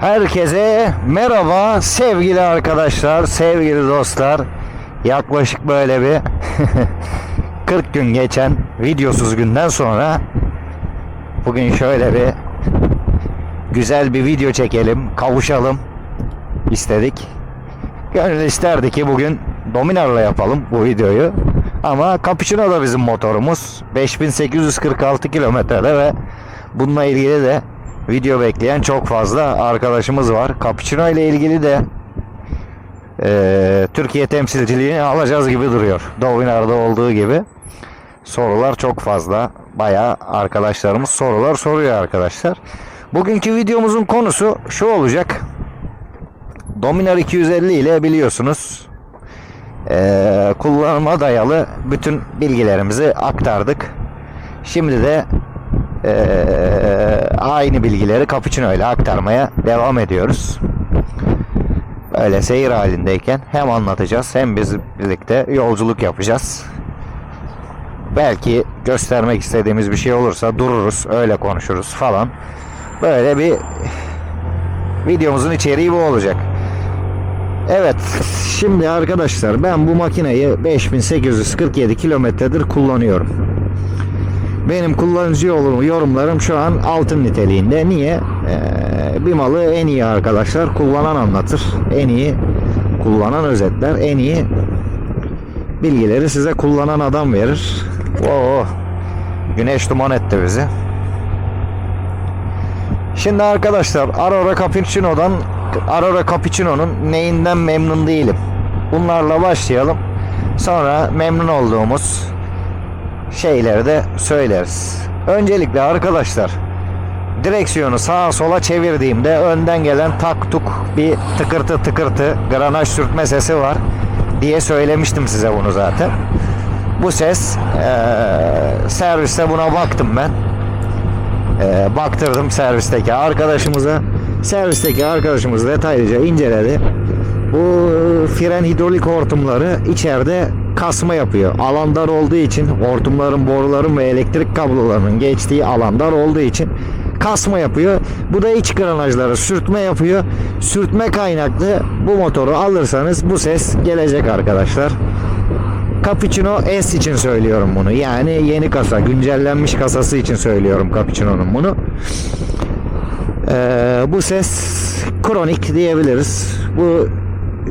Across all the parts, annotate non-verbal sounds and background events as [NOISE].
Herkese merhaba sevgili arkadaşlar, sevgili dostlar. Yaklaşık böyle bir [LAUGHS] 40 gün geçen videosuz günden sonra bugün şöyle bir güzel bir video çekelim, kavuşalım istedik. Gönül isterdi ki bugün Dominar'la yapalım bu videoyu. Ama Capuchino da bizim motorumuz. 5846 kilometrede ve bununla ilgili de video bekleyen çok fazla arkadaşımız var. Capuchino ile ilgili de eee, Türkiye temsilciliğini alacağız gibi duruyor. Dominar'da olduğu gibi. Sorular çok fazla. Bayağı arkadaşlarımız sorular soruyor arkadaşlar. Bugünkü videomuzun konusu şu olacak. Dominar 250 ile biliyorsunuz eee, kullanıma dayalı bütün bilgilerimizi aktardık. Şimdi de eee, aynı bilgileri Capuchino ile aktarmaya devam ediyoruz. Böyle seyir halindeyken hem anlatacağız hem biz birlikte yolculuk yapacağız. Belki göstermek istediğimiz bir şey olursa dururuz, öyle konuşuruz falan. Böyle bir videomuzun içeriği bu olacak. Evet, şimdi arkadaşlar ben bu makineyi 5847 kilometredir kullanıyorum. Benim kullanıcı yolum, yorumlarım şu an altın niteliğinde. Niye? Ee, bir malı en iyi arkadaşlar kullanan anlatır. En iyi kullanan özetler. En iyi bilgileri size kullanan adam verir. Oo, güneş duman etti bizi. Şimdi arkadaşlar Aurora Cappuccino'dan Aurora Cappuccino'nun neyinden memnun değilim. Bunlarla başlayalım. Sonra memnun olduğumuz şeyleri de söyleriz. Öncelikle arkadaşlar direksiyonu sağa sola çevirdiğimde önden gelen tak tuk bir tıkırtı tıkırtı granaj sürtme sesi var diye söylemiştim size bunu zaten. Bu ses eee serviste buna baktım ben. Eee, baktırdım servisteki arkadaşımıza. Servisteki arkadaşımız detaylıca inceledi. Bu fren hidrolik hortumları içeride kasma yapıyor. Alan dar olduğu için hortumların, boruların ve elektrik kablolarının geçtiği alan dar olduğu için kasma yapıyor. Bu da iç granajları sürtme yapıyor. Sürtme kaynaklı bu motoru alırsanız bu ses gelecek arkadaşlar. Cappuccino S için söylüyorum bunu. Yani yeni kasa, güncellenmiş kasası için söylüyorum Cappuccino'nun bunu. Ee, bu ses kronik diyebiliriz. Bu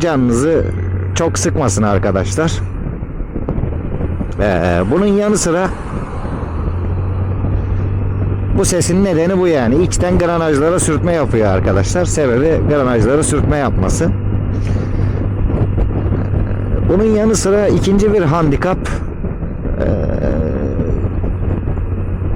canınızı çok sıkmasın arkadaşlar. Ee, bunun yanı sıra bu sesin nedeni bu yani. İçten granajlara sürtme yapıyor arkadaşlar. Sebebi granajlara sürtme yapması. Bunun yanı sıra ikinci bir handikap eee,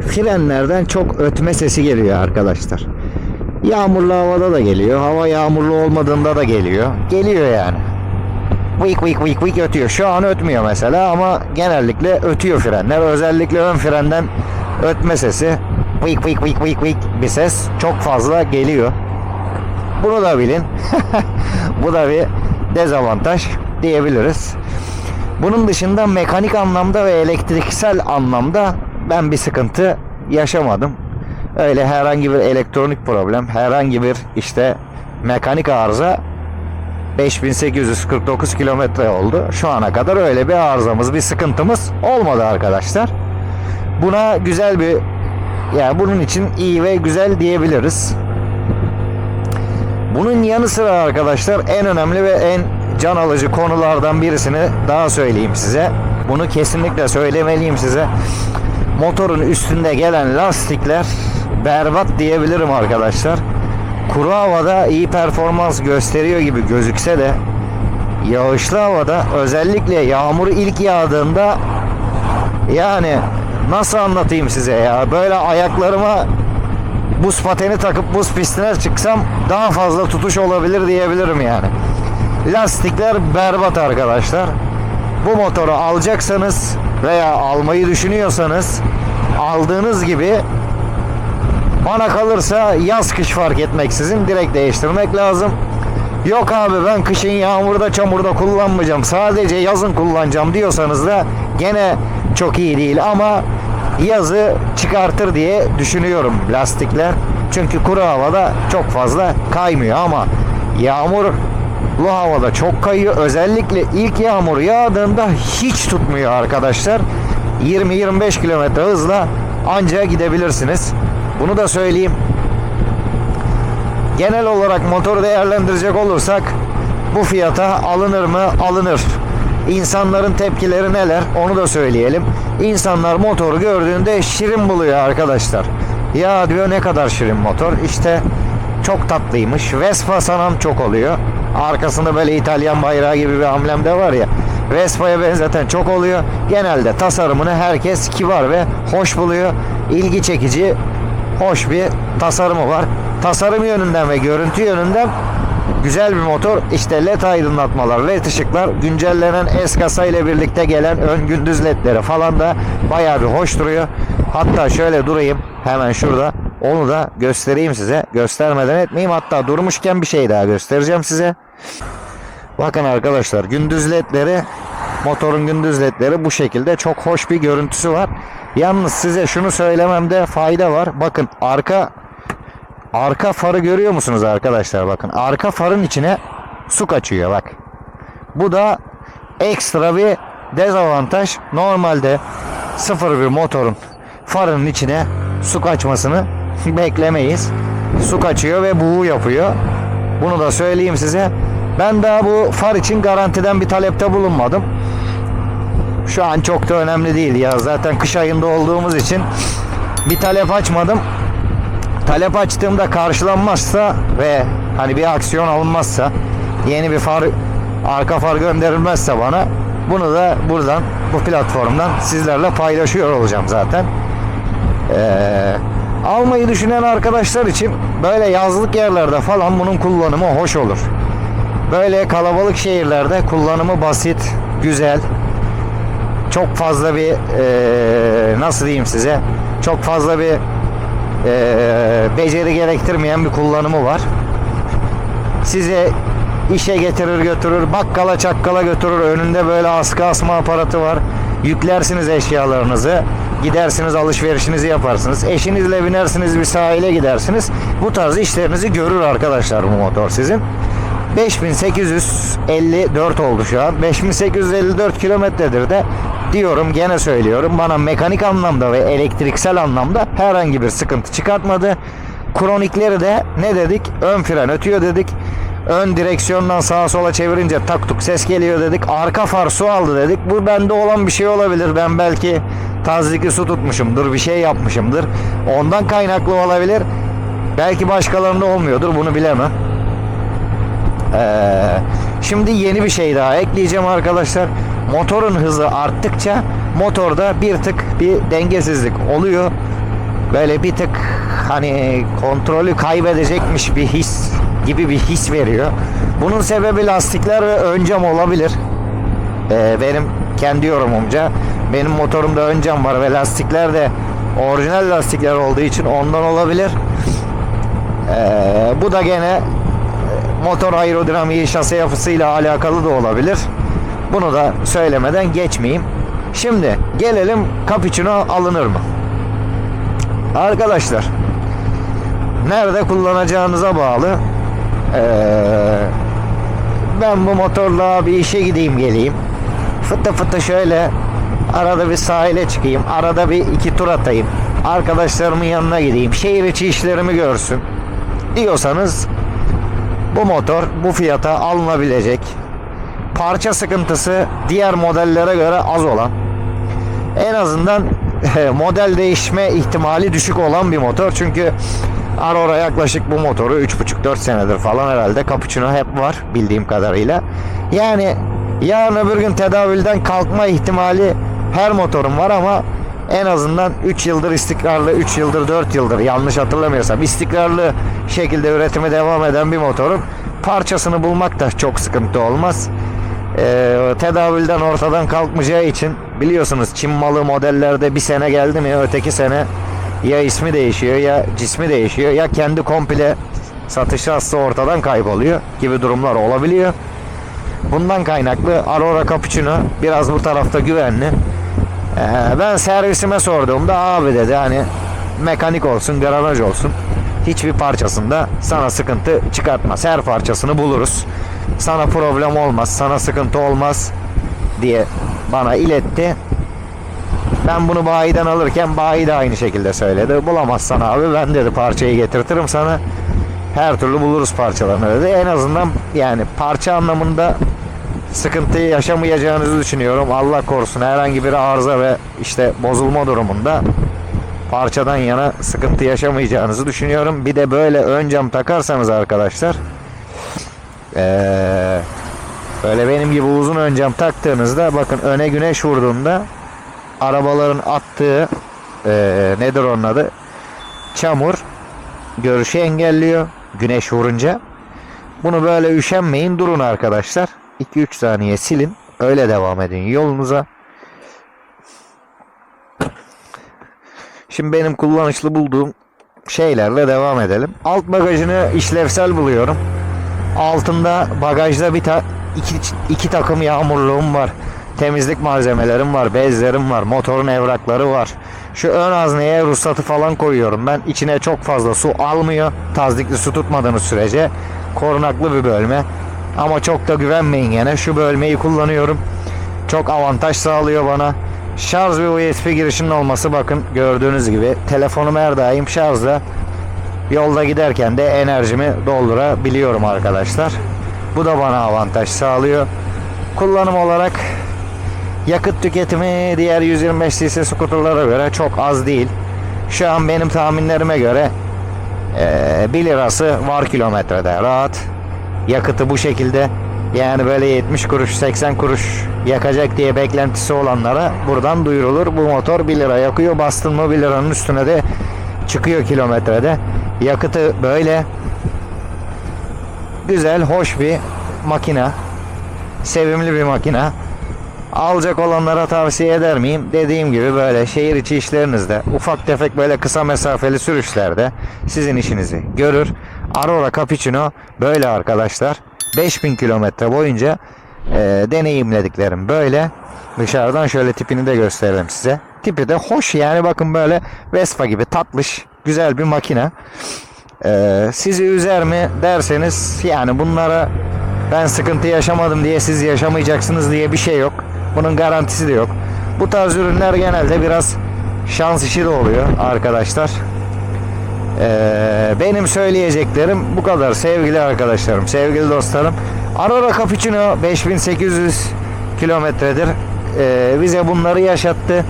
frenlerden çok ötme sesi geliyor arkadaşlar. Yağmurlu havada da geliyor. Hava yağmurlu olmadığında da geliyor. Geliyor yani. Vık vık vık vık ötüyor. Şu an ötmüyor mesela ama genellikle ötüyor frenler. Özellikle ön frenden ötme sesi. Vık vık vık vık vık bir ses çok fazla geliyor. Bunu da bilin. [LAUGHS] Bu da bir dezavantaj diyebiliriz. Bunun dışında mekanik anlamda ve elektriksel anlamda ben bir sıkıntı yaşamadım. Öyle herhangi bir elektronik problem, herhangi bir işte mekanik arıza 5849 kilometre oldu. Şu ana kadar öyle bir arızamız, bir sıkıntımız olmadı arkadaşlar. Buna güzel bir yani bunun için iyi ve güzel diyebiliriz. Bunun yanı sıra arkadaşlar en önemli ve en can alıcı konulardan birisini daha söyleyeyim size. Bunu kesinlikle söylemeliyim size. Motorun üstünde gelen lastikler berbat diyebilirim arkadaşlar. Kuru havada iyi performans gösteriyor gibi gözükse de yağışlı havada özellikle yağmur ilk yağdığında yani nasıl anlatayım size ya böyle ayaklarıma buz pateni takıp buz pistine çıksam daha fazla tutuş olabilir diyebilirim yani. Lastikler berbat arkadaşlar. Bu motoru alacaksanız veya almayı düşünüyorsanız aldığınız gibi bana kalırsa yaz kış fark etmeksizin direkt değiştirmek lazım. Yok abi ben kışın yağmurda çamurda kullanmayacağım. Sadece yazın kullanacağım diyorsanız da gene çok iyi değil ama yazı çıkartır diye düşünüyorum lastikler. Çünkü kuru havada çok fazla kaymıyor ama yağmurlu havada çok kayıyor. Özellikle ilk yağmur yağdığında hiç tutmuyor arkadaşlar. 20-25 kilometre hızla anca gidebilirsiniz. Bunu da söyleyeyim. Genel olarak motoru değerlendirecek olursak bu fiyata alınır mı? Alınır. İnsanların tepkileri neler? Onu da söyleyelim. İnsanlar motoru gördüğünde şirin buluyor arkadaşlar. Ya diyor ne kadar şirin motor. İşte çok tatlıymış. Vespa sanam çok oluyor. Arkasında böyle İtalyan bayrağı gibi bir amblem de var ya. Vespa'ya benzeten çok oluyor. Genelde tasarımını herkes kibar ve hoş buluyor. İlgi çekici, hoş bir tasarımı var. Tasarım yönünden ve görüntü yönünden güzel bir motor. İşte led aydınlatmalar, led ışıklar, güncellenen S kasa ile birlikte gelen ön gündüz ledleri falan da bayağı bir hoş duruyor. Hatta şöyle durayım hemen şurada. Onu da göstereyim size. Göstermeden etmeyeyim. Hatta durmuşken bir şey daha göstereceğim size. Bakın arkadaşlar gündüz ledleri motorun gündüz ledleri bu şekilde çok hoş bir görüntüsü var. Yalnız size şunu söylememde fayda var. Bakın arka arka farı görüyor musunuz arkadaşlar? Bakın arka farın içine su kaçıyor bak. Bu da ekstra bir dezavantaj. Normalde sıfır bir motorun farının içine su kaçmasını [LAUGHS] beklemeyiz. Su kaçıyor ve buğu yapıyor. Bunu da söyleyeyim size. Ben daha bu far için garantiden bir talepte bulunmadım. Şu an çok da önemli değil ya. Zaten kış ayında olduğumuz için bir talep açmadım. Talep açtığımda karşılanmazsa ve hani bir aksiyon alınmazsa yeni bir far arka far gönderilmezse bana bunu da buradan bu platformdan sizlerle paylaşıyor olacağım zaten. Ee, almayı düşünen arkadaşlar için böyle yazlık yerlerde falan bunun kullanımı hoş olur. Böyle kalabalık şehirlerde kullanımı basit, güzel. Çok fazla bir eee, nasıl diyeyim size? Çok fazla bir eee, beceri gerektirmeyen bir kullanımı var. Size işe getirir götürür, bakkala çakkala götürür. Önünde böyle askı asma aparatı var. Yüklersiniz eşyalarınızı. Gidersiniz alışverişinizi yaparsınız. Eşinizle binersiniz bir sahile gidersiniz. Bu tarz işlerinizi görür arkadaşlar bu motor sizin. 5854 oldu şu an. 5854 kilometredir de diyorum gene söylüyorum bana mekanik anlamda ve elektriksel anlamda herhangi bir sıkıntı çıkartmadı. Kronikleri de ne dedik? Ön fren ötüyor dedik. Ön direksiyondan sağa sola çevirince tak tuk ses geliyor dedik. Arka far su aldı dedik. Bu bende olan bir şey olabilir. Ben belki tazikli su tutmuşumdur. Bir şey yapmışımdır. Ondan kaynaklı olabilir. Belki başkalarında olmuyordur. Bunu bilemem. Ee, şimdi yeni bir şey daha ekleyeceğim arkadaşlar. Motorun hızı arttıkça motorda bir tık bir dengesizlik oluyor. Böyle bir tık hani kontrolü kaybedecekmiş bir his gibi bir his veriyor. Bunun sebebi lastikler ve ön cam olabilir. Ee, benim kendi yorumumca benim motorumda ön cam var ve lastikler de orijinal lastikler olduğu için ondan olabilir. Ee, bu da gene motor aerodinamiği şase yapısıyla alakalı da olabilir. Bunu da söylemeden geçmeyeyim. Şimdi gelelim cappuccino alınır mı? Arkadaşlar nerede kullanacağınıza bağlı. Ee, ben bu motorla bir işe gideyim geleyim. Fıtı fıtı şöyle arada bir sahile çıkayım. Arada bir iki tur atayım. Arkadaşlarımın yanına gideyim. Şehir içi işlerimi görsün. Diyorsanız bu motor bu fiyata alınabilecek. Parça sıkıntısı diğer modellere göre az olan. En azından model değişme ihtimali düşük olan bir motor. Çünkü Aurora yaklaşık bu motoru 3,5-4 senedir falan herhalde. Cappuccino hep var bildiğim kadarıyla. Yani yarın öbür gün tedavülden kalkma ihtimali her motorun var ama en azından 3 yıldır istikrarlı, 3 yıldır 4 yıldır yanlış hatırlamıyorsam istikrarlı şekilde üretime devam eden bir motorun parçasını bulmak da çok sıkıntı olmaz. Ee, tedavülden ortadan kalkmayacağı için biliyorsunuz Çin malı modellerde bir sene geldi mi öteki sene ya ismi değişiyor ya cismi değişiyor ya kendi komple satış aslı ortadan kayboluyor gibi durumlar olabiliyor. Bundan kaynaklı Aurora Cappuccino biraz bu tarafta güvenli. Ee, ben servisime sorduğumda abi dedi hani mekanik olsun, granaj olsun. hiçbir parçasında sana sıkıntı çıkartmaz. Her parçasını buluruz. Sana problem olmaz, sana sıkıntı olmaz diye bana iletti. Ben bunu bayiden alırken bayi de aynı şekilde söyledi. Bulamazsan abi ben dedi parçayı getirtirim sana. Her türlü buluruz parçalarını dedi. En azından yani parça anlamında sıkıntı yaşamayacağınızı düşünüyorum. Allah korusun herhangi bir arıza ve işte bozulma durumunda parçadan yana sıkıntı yaşamayacağınızı düşünüyorum. Bir de böyle ön cam takarsanız arkadaşlar ee, böyle benim gibi uzun ön cam taktığınızda bakın öne güneş vurduğunda arabaların attığı ee, nedir onun adı çamur görüşü engelliyor güneş vurunca. Bunu böyle üşenmeyin durun arkadaşlar. 2-3 saniye silin. Öyle devam edin yolunuza. Şimdi benim kullanışlı bulduğum şeylerle devam edelim. Alt bagajını işlevsel buluyorum. Altında bagajda bir ta iki, iki takım yağmurluğum var. Temizlik malzemelerim var, bezlerim var, motorun evrakları var. Şu ön hazneye ruhsatı falan koyuyorum. Ben içine çok fazla su almıyor. Tazdikli su tutmadığınız sürece korunaklı bir bölme. Ama çok da güvenmeyin gene. Şu bölmeyi kullanıyorum. Çok avantaj sağlıyor bana. Şarj ve USB girişinin olması bakın gördüğünüz gibi. Telefonum her daim şarjda. Yolda giderken de enerjimi doldurabiliyorum arkadaşlar. Bu da bana avantaj sağlıyor. Kullanım olarak yakıt tüketimi diğer 125 cc skuterlara göre çok az değil. Şu an benim tahminlerime göre eee 1 lirası var kilometrede rahat. Yakıtı bu şekilde yani böyle 70 kuruş 80 kuruş yakacak diye beklentisi olanlara buradan duyurulur. Bu motor 1 lira yakıyor. Bastın mı 1 liranın üstüne de çıkıyor kilometrede. Yakıtı böyle güzel, hoş bir makina. Sevimli bir makina. Alacak olanlara tavsiye eder miyim? Dediğim gibi böyle şehir içi işlerinizde, ufak tefek böyle kısa mesafeli sürüşlerde sizin işinizi görür. Aurora Cappuccino böyle arkadaşlar. 5000 kilometre boyunca e, deneyimlediklerim böyle. Dışarıdan şöyle tipini de gösterelim size. Tipi de hoş yani bakın böyle Vespa gibi tatlış, güzel bir makine. E, sizi üzer mi derseniz yani bunlara ben sıkıntı yaşamadım diye siz yaşamayacaksınız diye bir şey yok. Bunun garantisi de yok. Bu tarz ürünler genelde biraz şans işi de oluyor arkadaşlar. Ee, benim söyleyeceklerim bu kadar sevgili arkadaşlarım, sevgili dostlarım. Aurora Cappuccino 5800 kilometredir. Ee, bize bunları yaşattı.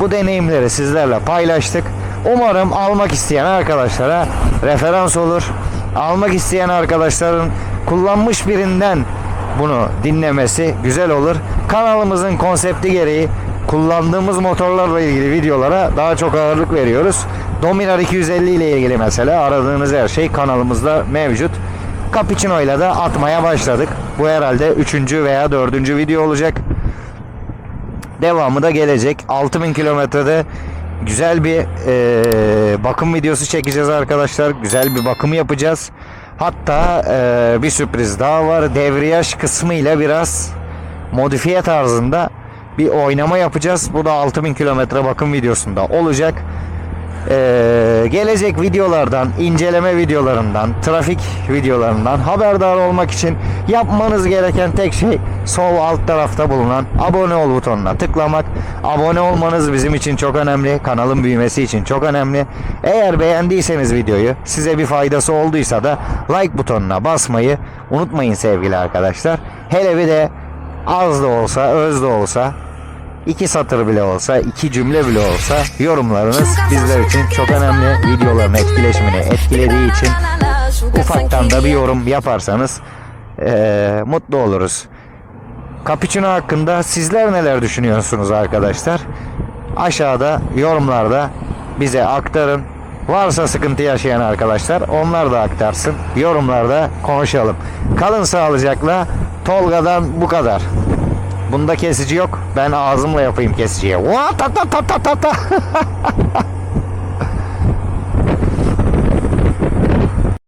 Bu deneyimleri sizlerle paylaştık. Umarım almak isteyen arkadaşlara referans olur. Almak isteyen arkadaşların kullanmış birinden bunu dinlemesi güzel olur. Kanalımızın konsepti gereği kullandığımız motorlarla ilgili videolara daha çok ağırlık veriyoruz. Dominar 250 ile ilgili mesela aradığınız her şey kanalımızda mevcut. Cappuccino ile de atmaya başladık. Bu herhalde 3. veya 4. video olacak. Devamı da gelecek. 6000 kilometrede güzel bir e, bakım videosu çekeceğiz arkadaşlar. Güzel bir bakım yapacağız. Hatta e, bir sürpriz daha var. Devriyaj kısmı ile biraz modifiye tarzında bir oynama yapacağız. Bu da 6000 kilometre bakım videosunda olacak. Ee, gelecek videolardan, inceleme videolarından, trafik videolarından haberdar olmak için yapmanız gereken tek şey sol alt tarafta bulunan abone ol butonuna tıklamak. Abone olmanız bizim için çok önemli. Kanalın büyümesi için çok önemli. Eğer beğendiyseniz videoyu, size bir faydası olduysa da like butonuna basmayı unutmayın sevgili arkadaşlar. Hele bir de az da olsa, öz de olsa iki satır bile olsa, iki cümle bile olsa yorumlarınız bizler için çok önemli. Videoların etkileşimini etkilediği için ufaktan da bir yorum yaparsanız eee, mutlu oluruz. Cappuccino hakkında sizler neler düşünüyorsunuz arkadaşlar? Aşağıda yorumlarda bize aktarın. Varsa sıkıntı yaşayan arkadaşlar onlar da aktarsın. Yorumlarda konuşalım. Kalın sağlıcakla. Tolga'dan bu kadar. Bunda kesici yok. Ben ağzımla yapayım kesiciye. Ta ta ta ta ta ta. [LAUGHS]